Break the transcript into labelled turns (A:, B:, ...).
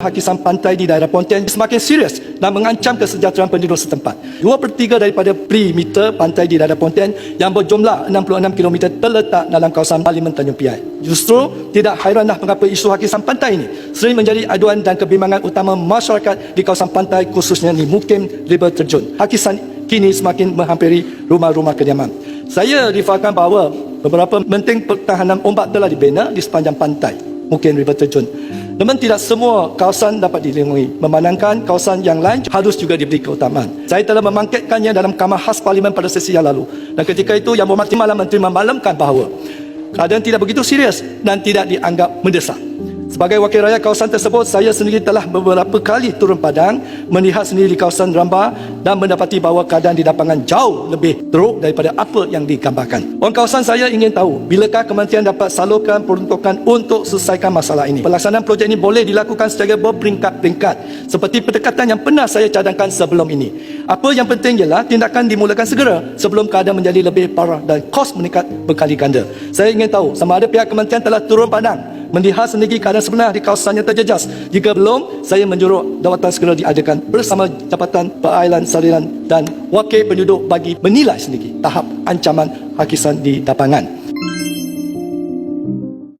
A: hakisan pantai di daerah Pontian semakin serius dan mengancam kesejahteraan penduduk setempat. Dua per tiga daripada perimeter pantai di daerah Pontian yang berjumlah 66 km terletak dalam kawasan Parlimen Tanjung Piai. Justru tidak hairanlah mengapa isu hakisan pantai ini sering menjadi aduan dan kebimbangan utama masyarakat di kawasan pantai khususnya di Mukim River Terjun. Hakisan kini semakin menghampiri rumah-rumah kediaman. Saya rifakan bahawa beberapa penting pertahanan ombak telah dibina di sepanjang pantai Mukim River Terjun. Namun tidak semua kawasan dapat dilindungi. Memandangkan kawasan yang lain harus juga diberi keutamaan. Saya telah memangkitkannya dalam kamar khas parlimen pada sesi yang lalu. Dan ketika itu Yang Berhormat Timbalan Menteri memaklumkan bahawa keadaan tidak begitu serius dan tidak dianggap mendesak. Sebagai wakil rakyat kawasan tersebut, saya sendiri telah beberapa kali turun padang melihat sendiri di kawasan Rambah dan mendapati bahawa keadaan di lapangan jauh lebih teruk daripada apa yang digambarkan. Orang kawasan saya ingin tahu bilakah kementerian dapat salurkan peruntukan untuk selesaikan masalah ini. Pelaksanaan projek ini boleh dilakukan secara berperingkat-peringkat seperti pendekatan yang pernah saya cadangkan sebelum ini. Apa yang penting ialah tindakan dimulakan segera sebelum keadaan menjadi lebih parah dan kos meningkat berkali ganda. Saya ingin tahu sama ada pihak kementerian telah turun padang melihat sendiri keadaan sebenar di kawasan yang terjejas. Jika belum, saya menjuruk dawatan segera diadakan bersama Jabatan Perairan Saliran dan Wakil Penduduk bagi menilai sendiri tahap ancaman hakisan di lapangan.